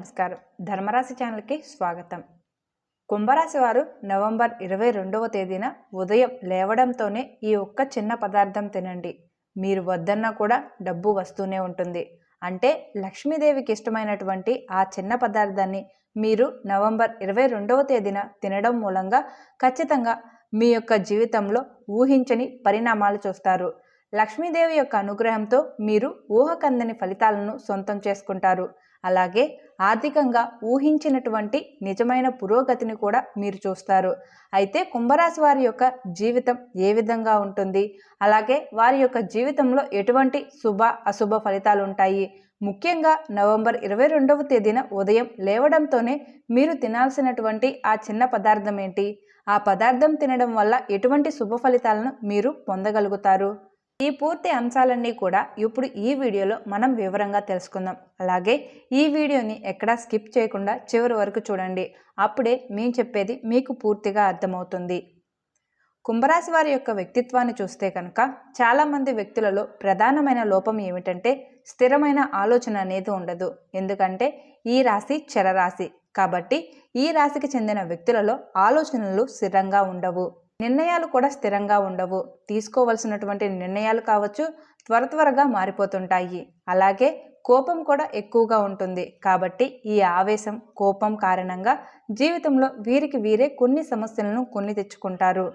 నమస్కారం. ధర్మరాశి ఛానల్కి స్వాగతం. కుంభరాశి వారు నవంబర్ ఇరవై రెండవ తేదీన ఉదయం లేవడంతోనే ఈ ఒక్క చిన్న పదార్థం తినండి. మీరు వద్దన్నా కూడా డబ్బు వస్తూనే ఉంటుంది. అంటే లక్ష్మీదేవికి ఇష్టమైనటువంటి ఆ చిన్న పదార్థాన్ని మీరు నవంబర్ ఇరవై రెండవ తేదీన తినడం మూలంగా ఖచ్చితంగా మీ యొక్క జీవితంలో ఊహించని పరిణామాలు చూస్తారు. లక్ష్మీదేవి యొక్క అనుగ్రహంతో మీరు ఊహకందని ఫలితాలను సొంతం చేసుకుంటారు. అలాగే ఆర్థికంగా ఊహించినటువంటి నిజమైన పురోగతిని కూడా మీరు చూస్తారు. అయితే కుంభరాశి వారి యొక్క జీవితం ఏ విధంగా ఉంటుంది? అలాగే వారి యొక్క జీవితంలో ఎటువంటి శుభ అశుభ ఫలితాలు ఉంటాయి? ముఖ్యంగా నవంబర్ ఇరవై రెండవ తేదీన ఉదయం లేవడంతోనే మీరు తినాల్సినటువంటి ఆ చిన్న పదార్థం ఏంటి? ఆ పదార్థం తినడం వల్ల ఎటువంటి శుభ ఫలితాలను మీరు పొందగలుగుతారు? ఈ పూర్తి అంశాలన్నీ కూడా ఇప్పుడు ఈ వీడియోలో మనం వివరంగా తెలుసుకుందాం. అలాగే ఈ వీడియోని ఎక్కడా స్కిప్ చేయకుండా చివరి వరకు చూడండి. అప్పుడే మేము చెప్పేది మీకు పూర్తిగా అర్థమవుతుంది. కుంభరాశి వారి యొక్క వ్యక్తిత్వాన్ని చూస్తే కనుక చాలామంది వ్యక్తులలో ప్రధానమైన లోపం ఏమిటంటే స్థిరమైన ఆలోచన అనేది ఉండదు. ఎందుకంటే ఈ రాశి చరరాశి. కాబట్టి ఈ రాశికి చెందిన వ్యక్తులలో ఆలోచనలు స్థిరంగా ఉండవు. నిర్ణయాలు కూడా స్థిరంగా ఉండవు. తీసుకోవలసినటువంటి నిర్ణయాలు కావచ్చు త్వర త్వరగా మారిపోతుంటాయి. అలాగే కోపం కూడా ఎక్కువగా ఉంటుంది. కాబట్టి ఈ ఆవేశం కోపం కారణంగా జీవితంలో వీరికి వీరే కొన్ని సమస్యలను కొన్ని తెచ్చుకుంటారు.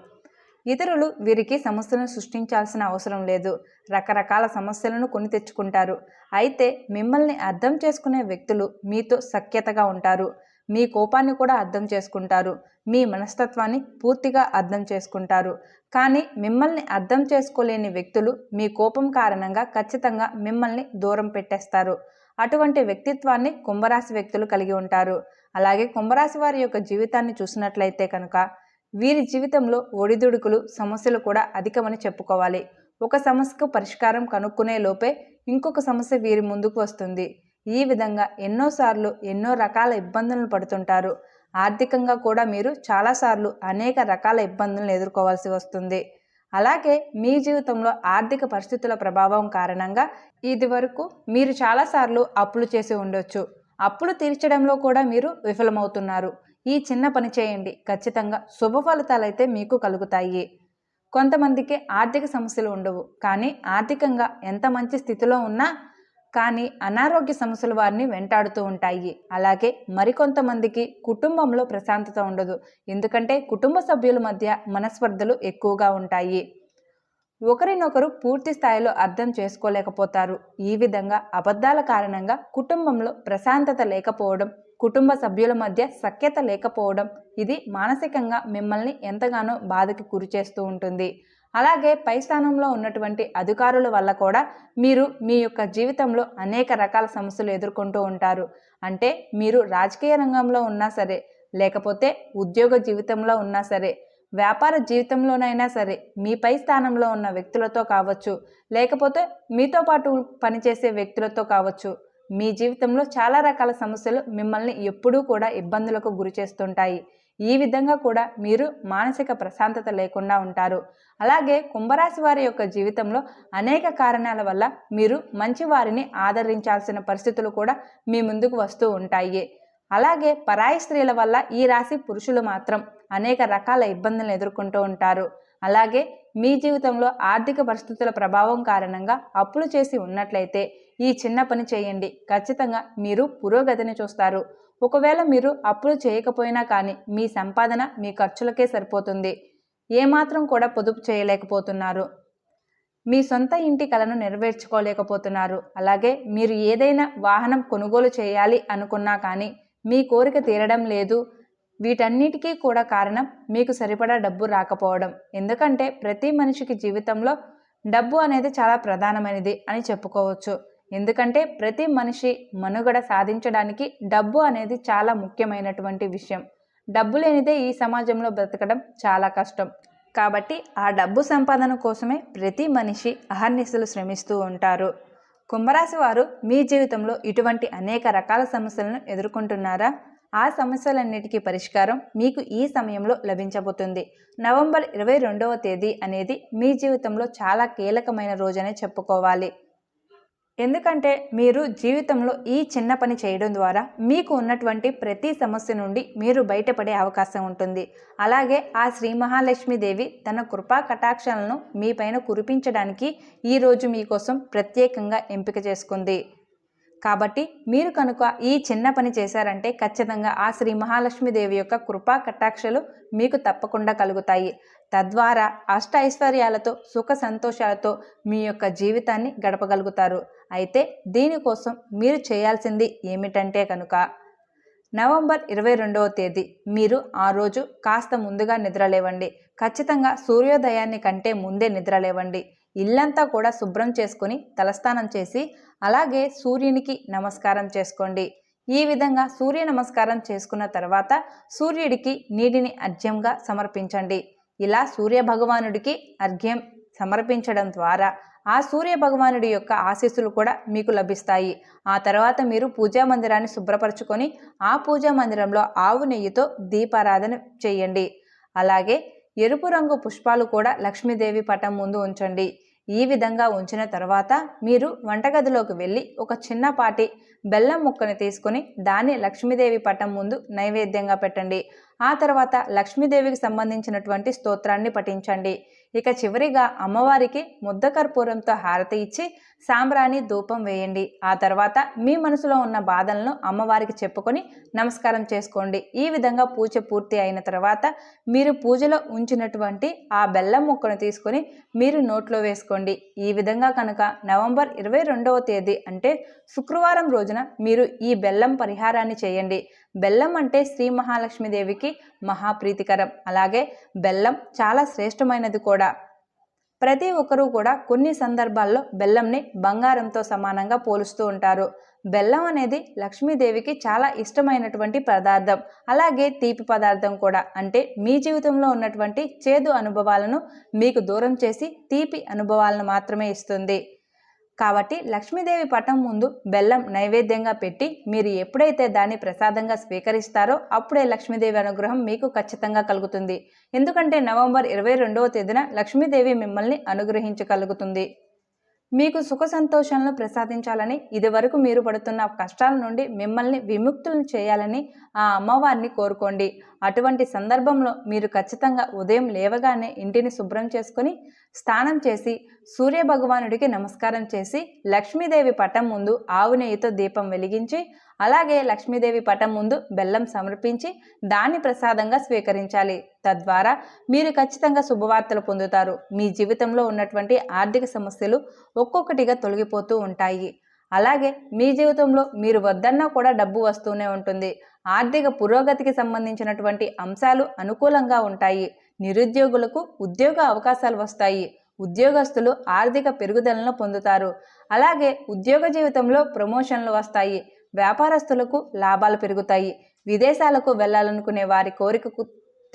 ఇతరులు వీరికి సమస్యలను సృష్టించాల్సిన అవసరం లేదు. రకరకాల సమస్యలను కొని తెచ్చుకుంటారు. అయితే మిమ్మల్ని అర్థం చేసుకునే వ్యక్తులు మీతో సఖ్యతగా ఉంటారు. మీ కోపాన్ని కూడా అర్థం చేసుకుంటారు. మీ మనస్తత్వాన్ని పూర్తిగా అర్థం చేసుకుంటారు. కానీ మిమ్మల్ని అర్థం చేసుకోలేని వ్యక్తులు మీ కోపం కారణంగా ఖచ్చితంగా మిమ్మల్ని దూరం పెట్టేస్తారు. అటువంటి వ్యక్తిత్వాన్ని కుంభరాశి వ్యక్తులు కలిగి ఉంటారు. అలాగే కుంభరాశి వారి యొక్క జీవితాన్ని చూసినట్లయితే కనుక వీరి జీవితంలో ఒడిదుడుకులు సమస్యలు కూడా అధికమని చెప్పుకోవాలి. ఒక సమస్యకు పరిష్కారం కనుక్కునే లోపే ఇంకొక సమస్య వీరి ముందుకు వస్తుంది. ఈ విధంగా ఎన్నోసార్లు ఎన్నో రకాల ఇబ్బందులను పడుతుంటారు. ఆర్థికంగా కూడా మీరు చాలాసార్లు అనేక రకాల ఇబ్బందులను ఎదుర్కోవాల్సి వస్తుంది. అలాగే మీ జీవితంలో ఆర్థిక పరిస్థితుల ప్రభావం కారణంగా ఇది వరకు మీరు చాలాసార్లు అప్పులు చేసి ఉండొచ్చు. అప్పులు తీర్చడంలో కూడా మీరు విఫలమవుతున్నారు. ఈ చిన్న పని చేయండి. ఖచ్చితంగా శుభ ఫలితాలైతే మీకు కలుగుతాయి. కొంతమందికి ఆర్థిక సమస్యలు ఉండవు. కానీ ఆర్థికంగా ఎంత మంచి స్థితిలో ఉన్నా కానీ అనారోగ్య సమస్యలు వారిని వెంటాడుతూ ఉంటాయి. అలాగే మరికొంతమందికి కుటుంబంలో ప్రశాంతత ఉండదు. ఎందుకంటే కుటుంబ సభ్యుల మధ్య మనస్పర్ధలు ఎక్కువగా ఉంటాయి. ఒకరినొకరు పూర్తి స్థాయిలో అర్థం చేసుకోలేకపోతారు. ఈ విధంగా అబద్ధాల కారణంగా కుటుంబంలో ప్రశాంతత లేకపోవడం కుటుంబ సభ్యుల మధ్య సఖ్యత లేకపోవడం ఇది మానసికంగా మిమ్మల్ని ఎంతగానో బాధకి గురి చేస్తూ ఉంటుంది. అలాగే పై స్థానంలో ఉన్నటువంటి అధికారుల వల్ల కూడా మీరు మీ యొక్క జీవితంలో అనేక రకాల సమస్యలు ఎదుర్కొంటూ ఉంటారు. అంటే మీరు రాజకీయ రంగంలో ఉన్నా సరే లేకపోతే ఉద్యోగ జీవితంలో ఉన్నా సరే వ్యాపార జీవితంలోనైనా సరే మీ పై స్థానంలో ఉన్న వ్యక్తులతో కావచ్చు లేకపోతే మీతో పాటు పనిచేసే వ్యక్తులతో కావచ్చు మీ జీవితంలో చాలా రకాల సమస్యలు మిమ్మల్ని ఎప్పుడూ కూడా ఇబ్బందులకు గురి చేస్తుంటాయి. ఈ విధంగా కూడా మీరు మానసిక ప్రశాంతత లేకుండా ఉంటారు. అలాగే కుంభరాశి వారి యొక్క జీవితంలో అనేక కారణాల వల్ల మీరు మంచి వారిని ఆదరించాల్సిన పరిస్థితులు కూడా మీ ముందుకు వస్తూ ఉంటాయి. అలాగే పరాయి స్త్రీల వల్ల ఈ రాశి పురుషులు మాత్రం అనేక రకాల ఇబ్బందులను ఎదుర్కొంటూ ఉంటారు. అలాగే మీ జీవితంలో ఆర్థిక పరిస్థితుల ప్రభావం కారణంగా అప్పులు చేసి ఉన్నట్లయితే ఈ చిన్న పని చేయండి. ఖచ్చితంగా మీరు పురోగతిని చూస్తారు. ఒకవేళ మీరు అప్పులు చేయకపోయినా కానీ మీ సంపాదన మీ ఖర్చులకే సరిపోతుంది. ఏమాత్రం కూడా పొదుపు చేయలేకపోతున్నారు. మీ సొంత ఇంటి కలను నెరవేర్చుకోలేకపోతున్నారు. అలాగే మీరు ఏదైనా వాహనం కొనుగోలు చేయాలి అనుకున్నా కానీ మీ కోరిక తీరడం లేదు. వీటన్నిటికీ కూడా కారణం మీకు సరిపడా డబ్బు రాకపోవడం. ఎందుకంటే ప్రతి మనిషికి జీవితంలో డబ్బు అనేది చాలా ప్రధానమైనది అని చెప్పుకోవచ్చు. ఎందుకంటే ప్రతి మనిషి మనుగడ సాధించడానికి డబ్బు అనేది చాలా ముఖ్యమైనటువంటి విషయం. డబ్బు లేనిదే ఈ సమాజంలో బ్రతకడం చాలా కష్టం. కాబట్టి ఆ డబ్బు సంపాదన కోసమే ప్రతి మనిషి అహర్నిశలు శ్రమిస్తూ ఉంటారు. కుంభరాశి వారు మీ జీవితంలో ఇటువంటి అనేక రకాల సమస్యలను ఎదుర్కొంటున్నారా? ఆ సమస్యలన్నిటికీ పరిష్కారం మీకు ఈ సమయంలో లభించబోతుంది. నవంబర్ ఇరవై రెండవ తేదీ అనేది మీ జీవితంలో చాలా కీలకమైన రోజనే చెప్పుకోవాలి. ఎందుకంటే మీరు జీవితంలో ఈ చిన్న పని చేయడం ద్వారా మీకు ఉన్నటువంటి ప్రతి సమస్య నుండి మీరు బయటపడే అవకాశం ఉంటుంది. అలాగే ఆ శ్రీ మహాలక్ష్మీదేవి తన కృపా కటాక్షాలను మీపైన కురిపించడానికి ఈరోజు మీకోసం ప్రత్యేకంగా ఎంపిక చేసుకుంది. కాబట్టి మీరు కనుక ఈ చిన్న పని చేశారంటే ఖచ్చితంగా ఆ శ్రీ మహాలక్ష్మీదేవి యొక్క కృపా కటాక్షలు మీకు తప్పకుండా కలుగుతాయి. తద్వారా అష్ట ఐశ్వర్యాలతో సుఖ సంతోషాలతో మీ యొక్క జీవితాన్ని గడపగలుగుతారు. అయితే దీనికోసం మీరు చేయాల్సింది ఏమిటంటే కనుక నవంబర్ ఇరవై రెండవ తేదీ మీరు ఆ రోజు కాస్త ముందుగా నిద్రలేవండి. ఖచ్చితంగా సూర్యోదయాన్ని కంటే ముందే నిద్రలేవండి. ఇల్లంతా కూడా శుభ్రం చేసుకుని తలస్నానం చేసి అలాగే సూర్యునికి నమస్కారం చేసుకోండి. ఈ విధంగా సూర్య నమస్కారం చేసుకున్న తర్వాత సూర్యుడికి నీటిని అర్ఘ్యంగా సమర్పించండి. ఇలా సూర్య భగవానుడికి అర్ఘ్యం సమర్పించడం ద్వారా ఆ సూర్య భగవానుడి యొక్క ఆశీస్సులు కూడా మీకు లభిస్తాయి. ఆ తర్వాత మీరు పూజా మందిరాన్ని శుభ్రపరచుకొని ఆ పూజా మందిరంలో ఆవు నెయ్యితో దీపారాధన చేయండి. అలాగే ఎరుపు రంగు పుష్పాలు కూడా లక్ష్మీదేవి పటం ముందు ఉంచండి. ఈ విధంగా ఉంచిన తర్వాత మీరు వంటగదిలోకి వెళ్ళి ఒక చిన్నపాటి బెల్లం ముక్కని తీసుకొని దాన్ని లక్ష్మీదేవి పటం ముందు నైవేద్యంగా పెట్టండి. ఆ తర్వాత లక్ష్మీదేవికి సంబంధించినటువంటి స్తోత్రాన్ని పఠించండి. ఇక చివరిగా అమ్మవారికి ముద్ద కర్పూరంతో హారతి ఇచ్చి సాంబ్రాణి ధూపం వేయండి. ఆ తర్వాత మీ మనసులో ఉన్న బాధలను అమ్మవారికి చెప్పుకొని నమస్కారం చేసుకోండి. ఈ విధంగా పూజ పూర్తి అయిన తర్వాత మీరు పూజలో ఉంచినటువంటి ఆ బెల్లం ముక్కను తీసుకొని మీరు నోట్లో వేసుకోండి. ఈ విధంగా కనుక నవంబర్ ఇరవై రెండవ తేదీ అంటే శుక్రవారం రోజున మీరు ఈ బెల్లం పరిహారాన్ని చేయండి. బెల్లం అంటే శ్రీ మహాలక్ష్మీదేవికి మహాప్రీతికరం. అలాగే బెల్లం చాలా శ్రేష్టమైనది కూడా. ప్రతి ఒక్కరూ కూడా కొన్ని సందర్భాల్లో బెల్లంని బంగారంతో సమానంగా పోలుస్తూ ఉంటారు. బెల్లం అనేది లక్ష్మీదేవికి చాలా ఇష్టమైనటువంటి పదార్థం. అలాగే తీపి పదార్థం కూడా. అంటే మీ జీవితంలో ఉన్నటువంటి చేదు అనుభవాలను మీకు దూరం చేసి తీపి అనుభవాలను మాత్రమే ఇస్తుంది. కాబట్టి లక్ష్మీదేవి పటం ముందు బెల్లం నైవేద్యంగా పెట్టి మీరు ఎప్పుడైతే దాన్ని ప్రసాదంగా స్వీకరిస్తారో అప్పుడే లక్ష్మీదేవి అనుగ్రహం మీకు ఖచ్చితంగా కలుగుతుంది. ఎందుకంటే నవంబర్ ఇరవై రెండవ తేదీన లక్ష్మీదేవి మిమ్మల్ని అనుగ్రహించగలుగుతుంది. మీకు సుఖ సంతోషాలను ప్రసాదించాలని ఇదివరకు మీరు పడుతున్న కష్టాల నుండి మిమ్మల్ని విముక్తులను చేయాలని ఆ అమ్మవారిని కోరుకోండి. అటువంటి సందర్భంలో మీరు ఖచ్చితంగా ఉదయం లేవగానే ఇంటిని శుభ్రం చేసుకొని స్నానం చేసి సూర్య భగవానుడికి నమస్కారం చేసి లక్ష్మీదేవి పటం ముందు ఆవు నెయ్యితో దీపం వెలిగించి అలాగే లక్ష్మీదేవి పటం ముందు బెల్లం సమర్పించి దాన్ని ప్రసాదంగా స్వీకరించాలి. తద్వారా మీరు ఖచ్చితంగా శుభవార్తలు పొందుతారు. మీ జీవితంలో ఉన్నటువంటి ఆర్థిక సమస్యలు ఒక్కొక్కటిగా తొలగిపోతూ ఉంటాయి. అలాగే మీ జీవితంలో మీరు వద్దన్నా కూడా డబ్బు వస్తూనే ఉంటుంది. ఆర్థిక పురోగతికి సంబంధించినటువంటి అంశాలు అనుకూలంగా ఉంటాయి. నిరుద్యోగులకు ఉద్యోగ అవకాశాలు వస్తాయి. ఉద్యోగస్తులు ఆర్థిక పెరుగుదలను పొందుతారు. అలాగే ఉద్యోగ జీవితంలో ప్రమోషన్లు వస్తాయి. వ్యాపారస్తులకు లాభాలు పెరుగుతాయి. విదేశాలకు వెళ్ళాలనుకునే వారి కోరికకు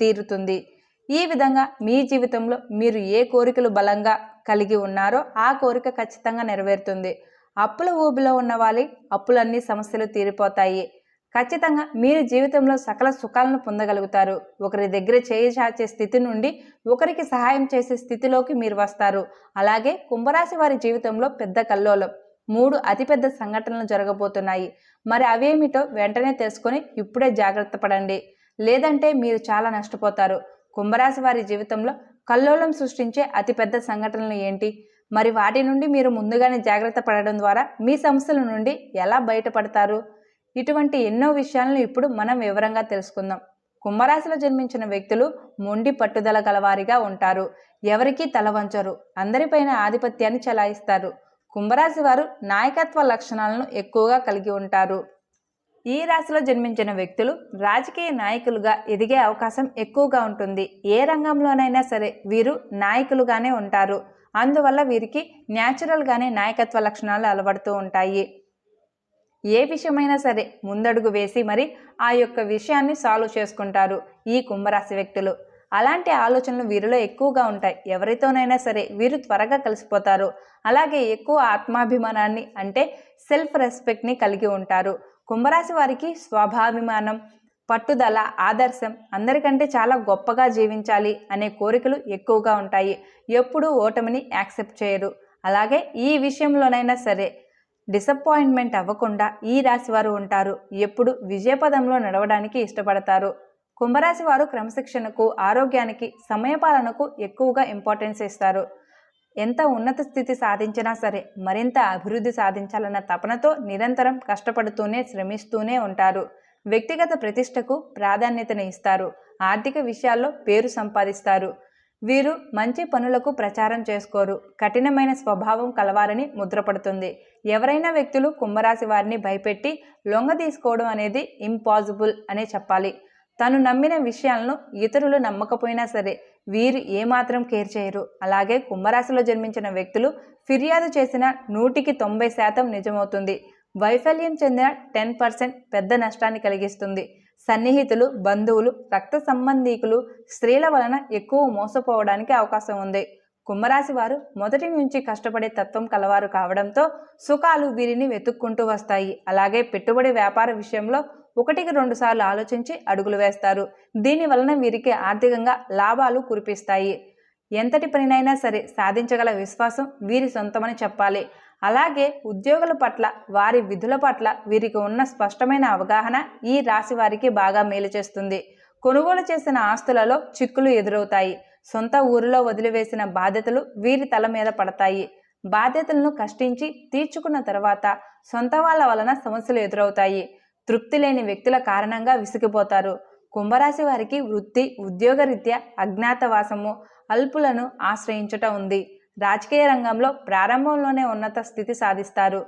తీరుతుంది. ఈ విధంగా మీ జీవితంలో మీరు ఏ కోరికలు బలంగా కలిగి ఉన్నారో ఆ కోరిక ఖచ్చితంగా నెరవేరుతుంది. అప్పుల ఊబిలో ఉన్న వాళ్ళ అప్పులన్నీ సమస్యలు తీరిపోతాయి. ఖచ్చితంగా మీరు జీవితంలో సకల సుఖాలను పొందగలుగుతారు. ఒకరి దగ్గర చేయిచాచే స్థితి నుండి ఒకరికి సహాయం చేసే స్థితిలోకి మీరు వస్తారు. అలాగే కుంభరాశి వారి జీవితంలో పెద్ద కల్లోలం. మూడు అతిపెద్ద సంఘటనలు జరగబోతున్నాయి. మరి అవేమిటో వెంటనే తెలుసుకొని ఇప్పుడే జాగ్రత్త పడండి. లేదంటే మీరు చాలా నష్టపోతారు. కుంభరాశి వారి జీవితంలో కల్లోలం సృష్టించే అతిపెద్ద సంఘటనలు ఏంటి? మరి వాటి నుండి మీరు ముందుగానే జాగ్రత్త పడడం ద్వారా మీ సమస్యల నుండి ఎలా బయటపడతారు? ఇటువంటి ఎన్నో విషయాలను ఇప్పుడు మనం వివరంగా తెలుసుకుందాం. కుంభరాశిలో జన్మించిన వ్యక్తులు మొండి పట్టుదల గలవారిగా ఉంటారు. ఎవరికీ తలవంచరు అందరిపైన ఆధిపత్యాన్ని చలాయిస్తారు. కుంభరాశి వారు నాయకత్వ లక్షణాలను ఎక్కువగా కలిగి ఉంటారు. ఈ రాశిలో జన్మించిన వ్యక్తులు రాజకీయ నాయకులుగా ఎదిగే అవకాశం ఎక్కువగా ఉంటుంది. ఏ రంగంలోనైనా సరే వీరు నాయకులుగానే ఉంటారు. అందువల్ల వీరికి న్యాచురల్గానే నాయకత్వ లక్షణాలు అలవడుతూ ఉంటాయి. ఏ విషయమైనా సరే ముందడుగు వేసి మరి ఆ యొక్క విషయాన్ని సాల్వ్ చేసుకుంటారు. ఈ కుంభరాశి వ్యక్తులు అలాంటి ఆలోచనలు వీరిలో ఎక్కువగా ఉంటాయి. ఎవరితోనైనా సరే వీరు త్వరగా కలిసిపోతారు. అలాగే ఎక్కువ ఆత్మాభిమానాన్ని అంటే సెల్ఫ్ రెస్పెక్ట్ని కలిగి ఉంటారు. కుంభరాశి వారికి స్వాభాభిమానం పట్టుదల ఆదర్శం అందరికంటే చాలా గొప్పగా జీవించాలి అనే కోరికలు ఎక్కువగా ఉంటాయి. ఎప్పుడూ ఓటమిని యాక్సెప్ట్ చేయరు. అలాగే ఈ విషయంలోనైనా సరే డిసప్పాయింట్మెంట్ అవ్వకుండా ఈ రాశివారు ఉంటారు. ఎప్పుడు విజయపదంలో నడవడానికి ఇష్టపడతారు. కుంభరాశి వారు క్రమశిక్షణకు ఆరోగ్యానికి సమయపాలనకు ఎక్కువగా ఇంపార్టెన్స్ ఇస్తారు. ఎంత ఉన్నత స్థితి సాధించినా సరే మరింత అభివృద్ధి సాధించాలన్న తపనతో నిరంతరం కష్టపడుతూనే శ్రమిస్తూనే ఉంటారు. వ్యక్తిగత ప్రతిష్టకు ప్రాధాన్యతను ఇస్తారు. ఆర్థిక విషయాల్లో పేరు సంపాదిస్తారు. వీరు మంచి పనులకు ప్రచారం చేసుకోరు. కఠినమైన స్వభావం కలవారని ముద్రపడుతుంది. ఎవరైనా వ్యక్తులు కుంభరాశి వారిని భయపెట్టి లొంగ తీసుకోవడం అనేది ఇంపాసిబుల్ అనే చెప్పాలి. తను నమ్మిన విషయాలను ఇతరులు నమ్మకపోయినా సరే వీరు ఏమాత్రం కేర్ చేయరు. అలాగే కుంభరాశిలో జన్మించిన వ్యక్తులు ఫిర్యాదు చేసిన నూటికి తొంభై శాతం నిజమవుతుంది. వైఫల్యం చెందిన టెన్ పర్సెంట్ పెద్ద నష్టాన్ని కలిగిస్తుంది. సన్నిహితులు బంధువులు రక్త సంబంధీకులు స్త్రీల వలన ఎక్కువ మోసపోవడానికి అవకాశం ఉంది. కుంభరాశి వారు మొదటి నుంచి కష్టపడే తత్వం కలవారు కావడంతో సుఖాలు వీరిని వెతుక్కుంటూ వస్తాయి. అలాగే పెట్టుబడి వ్యాపార విషయంలో ఒకటికి రెండు సార్లు ఆలోచించి అడుగులు వేస్తారు. దీని వలన వీరికి ఆర్థికంగా లాభాలు కురిపిస్తాయి. ఎంతటి పనినైనా సరే సాధించగల విశ్వాసం వీరి సొంతమని చెప్పాలి. అలాగే ఉద్యోగుల పట్ల వారి విధుల పట్ల వీరికి ఉన్న స్పష్టమైన అవగాహన ఈ రాశి వారికి బాగా మేలు చేస్తుంది. కొనుగోలు చేసిన ఆస్తులలో చిక్కులు ఎదురవుతాయి. సొంత ఊరిలో వదిలివేసిన బాధ్యతలు వీరి తల మీద పడతాయి. బాధ్యతలను కష్టించి తీర్చుకున్న తర్వాత సొంత వాళ్ళ వలన సమస్యలు ఎదురవుతాయి. తృప్తి లేని వ్యక్తుల కారణంగా విసిగిపోతారు. కుంభరాశి వారికి వృత్తి ఉద్యోగరీత్యా అజ్ఞాతవాసము అల్పులను ఆశ్రయించుట ఉంది. రాజకీయ రంగంలో ప్రారంభంలోనే ఉన్నత స్థితి సాధిస్తారు.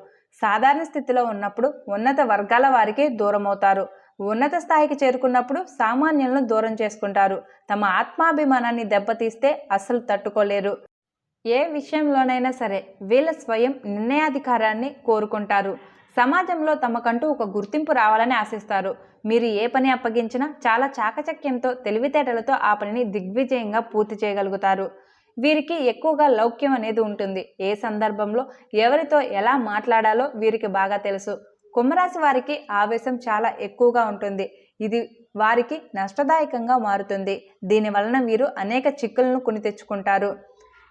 సాధారణ స్థితిలో ఉన్నప్పుడు ఉన్నత వర్గాల వారికి దూరమవుతారు. ఉన్నత స్థాయికి చేరుకున్నప్పుడు సామాన్యులను దూరం చేసుకుంటారు. తమ ఆత్మాభిమానాన్ని దెబ్బతీస్తే అస్సలు తట్టుకోలేరు. ఏ విషయంలోనైనా సరే వీళ్ళ స్వయం నిర్ణయాధికారాన్ని కోరుకుంటారు. సమాజంలో తమకంటూ ఒక గుర్తింపు రావాలని ఆశిస్తారు. మీరు ఏ పని అప్పగించినా చాలా చాకచక్యంతో తెలివితేటలతో ఆ పనిని దిగ్విజయంగా పూర్తి చేయగలుగుతారు. వీరికి ఎక్కువగా లౌక్యం అనేది ఉంటుంది. ఏ సందర్భంలో ఎవరితో ఎలా మాట్లాడాలో వీరికి బాగా తెలుసు. కుంభరాశి వారికి ఆవేశం చాలా ఎక్కువగా ఉంటుంది. ఇది వారికి నష్టదాయకంగా మారుతుంది. దీని వలన వీరు అనేక చిక్కులను కొని తెచ్చుకుంటారు.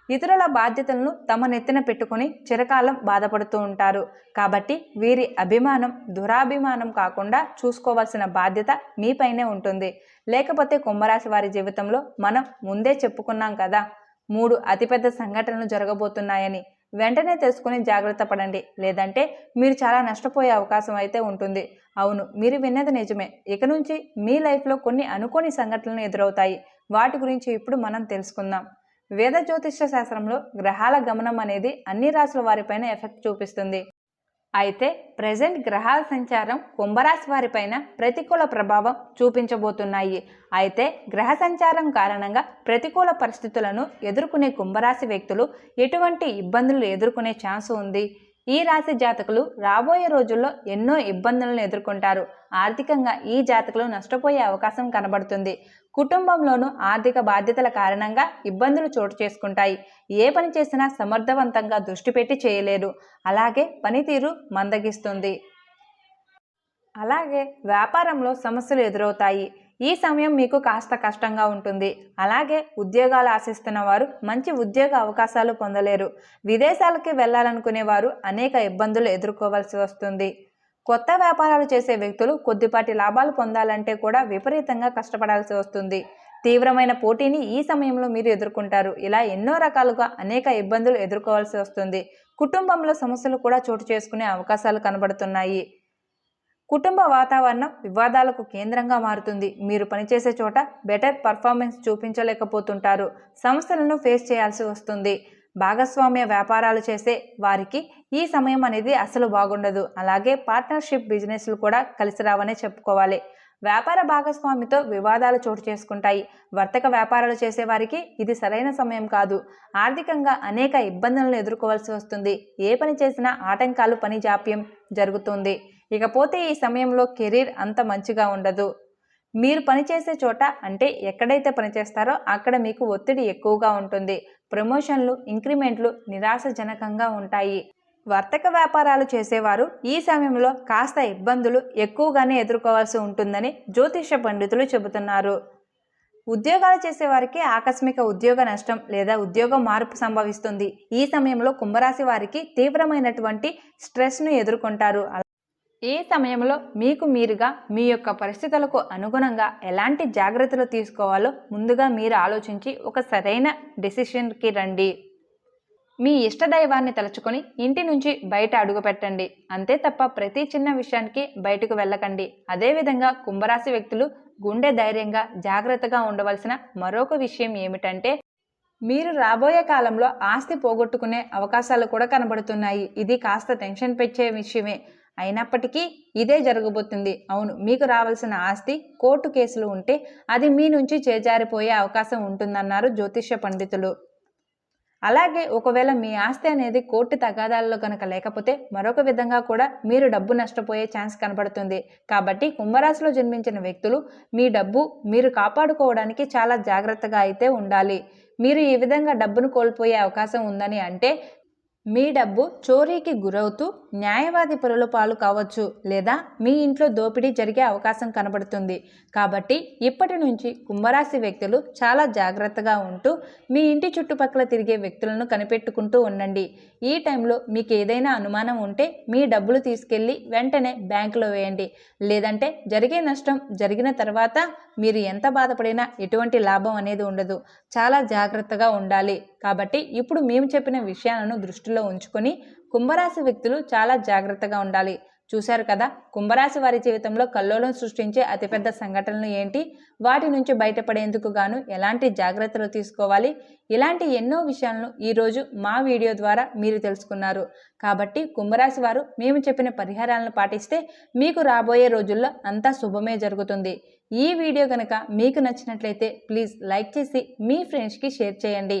ఇతరుల బాధ్యతలను తమ నెత్తిన పెట్టుకుని చిరకాలం బాధపడుతూ ఉంటారు. కాబట్టి వీరి అభిమానం దురాభిమానం కాకుండా చూసుకోవాల్సిన బాధ్యత మీపైనే ఉంటుంది. లేకపోతే కుంభరాశి వారి జీవితంలో మనం ముందే చెప్పుకున్నాం కదా మూడు అతిపెద్ద సంఘటనలు జరగబోతున్నాయని. వెంటనే తెలుసుకుని జాగ్రత్త పడండి. లేదంటే మీరు చాలా నష్టపోయే అవకాశం అయితే ఉంటుంది. అవును మీరు విన్నది నిజమే. ఇక నుంచి మీ లైఫ్లో కొన్ని అనుకోని సంఘటనలు ఎదురవుతాయి. వాటి గురించి ఇప్పుడు మనం తెలుసుకుందాం. వేద జ్యోతిష్య శాస్త్రంలో గ్రహాల గమనం అనేది అన్ని రాశుల వారిపైన ఎఫెక్ట్ చూపిస్తుంది. అయితే ప్రజెంట్ గ్రహాల సంచారం కుంభరాశి వారిపైన ప్రతికూల ప్రభావం చూపించబోతున్నాయి. అయితే గ్రహ సంచారం కారణంగా ప్రతికూల పరిస్థితులను ఎదుర్కొనే కుంభరాశి వ్యక్తులు ఎటువంటి ఇబ్బందులు ఎదుర్కొనే ఛాన్స్ ఉంది. ఈ రాశి జాతకులు రాబోయే రోజుల్లో ఎన్నో ఇబ్బందులను ఎదుర్కొంటారు. ఆర్థికంగా ఈ జాతకులు నష్టపోయే అవకాశం కనబడుతుంది. కుటుంబంలోనూ ఆర్థిక బాధ్యతల కారణంగా ఇబ్బందులు చోటు చేసుకుంటాయి. ఏ పని చేసినా సమర్థవంతంగా దృష్టి పెట్టి చేయలేరు. అలాగే పనితీరు మందగిస్తుంది. అలాగే వ్యాపారంలో సమస్యలు ఎదురవుతాయి. ఈ సమయం మీకు కాస్త కష్టంగా ఉంటుంది. అలాగే ఉద్యోగాలు ఆశిస్తున్న వారు మంచి ఉద్యోగ అవకాశాలు పొందలేరు. విదేశాలకి వెళ్ళాలనుకునే వారు అనేక ఇబ్బందులు ఎదుర్కోవాల్సి వస్తుంది. కొత్త వ్యాపారాలు చేసే వ్యక్తులు కొద్దిపాటి లాభాలు పొందాలంటే కూడా విపరీతంగా కష్టపడాల్సి వస్తుంది. తీవ్రమైన పోటీని ఈ సమయంలో మీరు ఎదుర్కొంటారు. ఇలా ఎన్నో రకాలుగా అనేక ఇబ్బందులు ఎదుర్కోవాల్సి వస్తుంది. కుటుంబంలో సమస్యలు కూడా చోటు చేసుకునే అవకాశాలు కనబడుతున్నాయి. కుటుంబ వాతావరణం వివాదాలకు కేంద్రంగా మారుతుంది. మీరు పనిచేసే చోట బెటర్ పర్ఫార్మెన్స్ చూపించలేకపోతుంటారు. సమస్యలను ఫేస్ చేయాల్సి వస్తుంది. భాగస్వామ్య వ్యాపారాలు చేసే వారికి ఈ సమయం అనేది అసలు బాగుండదు. అలాగే పార్ట్నర్షిప్ బిజినెస్లు కూడా కలిసి రావనే చెప్పుకోవాలి. వ్యాపార భాగస్వామితో వివాదాలు చోటు చేసుకుంటాయి. వర్తక వ్యాపారాలు చేసేవారికి ఇది సరైన సమయం కాదు. ఆర్థికంగా అనేక ఇబ్బందులను ఎదుర్కోవాల్సి వస్తుంది. ఏ పని చేసినా ఆటంకాలు పని జాప్యం జరుగుతుంది. ఇకపోతే ఈ సమయంలో కెరీర్ అంత మంచిగా ఉండదు. మీరు పనిచేసే చోట అంటే ఎక్కడైతే పనిచేస్తారో అక్కడ మీకు ఒత్తిడి ఎక్కువగా ఉంటుంది. ప్రమోషన్లు ఇంక్రిమెంట్లు నిరాశజనకంగా ఉంటాయి. వర్తక వ్యాపారాలు చేసేవారు ఈ సమయంలో కాస్త ఇబ్బందులు ఎక్కువగానే ఎదుర్కోవాల్సి ఉంటుందని జ్యోతిష పండితులు చెబుతున్నారు. ఉద్యోగాలు చేసేవారికి ఆకస్మిక ఉద్యోగ నష్టం లేదా ఉద్యోగ మార్పు సంభవిస్తుంది. ఈ సమయంలో కుంభరాశి వారికి తీవ్రమైనటువంటి స్ట్రెస్ను ఎదుర్కొంటారు. ఈ సమయంలో మీకు మీరుగా మీ యొక్క పరిస్థితులకు అనుగుణంగా ఎలాంటి జాగ్రత్తలు తీసుకోవాలో ముందుగా మీరు ఆలోచించి ఒక సరైన డెసిషన్కి రండి. మీ ఇష్టదైవాన్ని తలుచుకొని ఇంటి నుంచి బయట అడుగుపెట్టండి. అంతే తప్ప ప్రతి చిన్న విషయానికి బయటకు వెళ్ళకండి. అదేవిధంగా కుంభరాశి వ్యక్తులు గుండె ధైర్యంగా జాగ్రత్తగా ఉండవలసిన మరొక విషయం ఏమిటంటే మీరు రాబోయే కాలంలో ఆస్తి పోగొట్టుకునే అవకాశాలు కూడా కనబడుతున్నాయి. ఇది కాస్త టెన్షన్ పెంచే విషయమే. అయినప్పటికీ ఇదే జరగబోతుంది. అవును మీకు రావాల్సిన ఆస్తి కోర్టు కేసులు ఉంటే అది మీ నుంచి చేజారిపోయే అవకాశం ఉంటుందన్నారు జ్యోతిష్య పండితులు. అలాగే ఒకవేళ మీ ఆస్తి అనేది కోర్టు తగాదాల్లో కనుక లేకపోతే మరొక విధంగా కూడా మీరు డబ్బు నష్టపోయే ఛాన్స్ కనబడుతుంది. కాబట్టి కుంభరాశిలో జన్మించిన వ్యక్తులు మీ డబ్బు మీరు కాపాడుకోవడానికి చాలా జాగ్రత్తగా అయితే ఉండాలి. మీరు ఈ విధంగా డబ్బును కోల్పోయే అవకాశం ఉందని అంటే మీ డబ్బు చోరీకి గురవుతూ న్యాయవాది పరుల పాలు కావచ్చు లేదా మీ ఇంట్లో దోపిడీ జరిగే అవకాశం కనబడుతుంది. కాబట్టి ఇప్పటి నుంచి కుంభరాశి వ్యక్తులు చాలా జాగ్రత్తగా ఉంటూ మీ ఇంటి చుట్టుపక్కల తిరిగే వ్యక్తులను కనిపెట్టుకుంటూ ఉండండి. ఈ టైంలో మీకు ఏదైనా అనుమానం ఉంటే మీ డబ్బులు తీసుకెళ్ళి వెంటనే బ్యాంకులో వేయండి. లేదంటే జరిగే నష్టం జరిగిన తర్వాత మీరు ఎంత బాధపడినా ఎటువంటి లాభం అనేది ఉండదు. చాలా జాగ్రత్తగా ఉండాలి. కాబట్టి ఇప్పుడు మేము చెప్పిన విషయాలను దృష్టిలో దృష్టిలో ఉంచుకొని కుంభరాశి వ్యక్తులు చాలా జాగ్రత్తగా ఉండాలి. చూశారు కదా? కుంభరాశి వారి జీవితంలో కల్లోలం సృష్టించే అతిపెద్ద సంఘటనలు ఏంటి? వాటి నుంచి బయటపడేందుకు గాను ఎలాంటి జాగ్రత్తలు తీసుకోవాలి? ఇలాంటి ఎన్నో విషయాలను ఈరోజు మా వీడియో ద్వారా మీరు తెలుసుకున్నారు. కాబట్టి కుంభరాశి వారు మేము చెప్పిన పరిహారాలను పాటిస్తే మీకు రాబోయే రోజుల్లో అంతా శుభమే జరుగుతుంది. ఈ వీడియో కనుక మీకు నచ్చినట్లయితే ప్లీజ్ లైక్ చేసి మీ ఫ్రెండ్స్కి షేర్ చేయండి.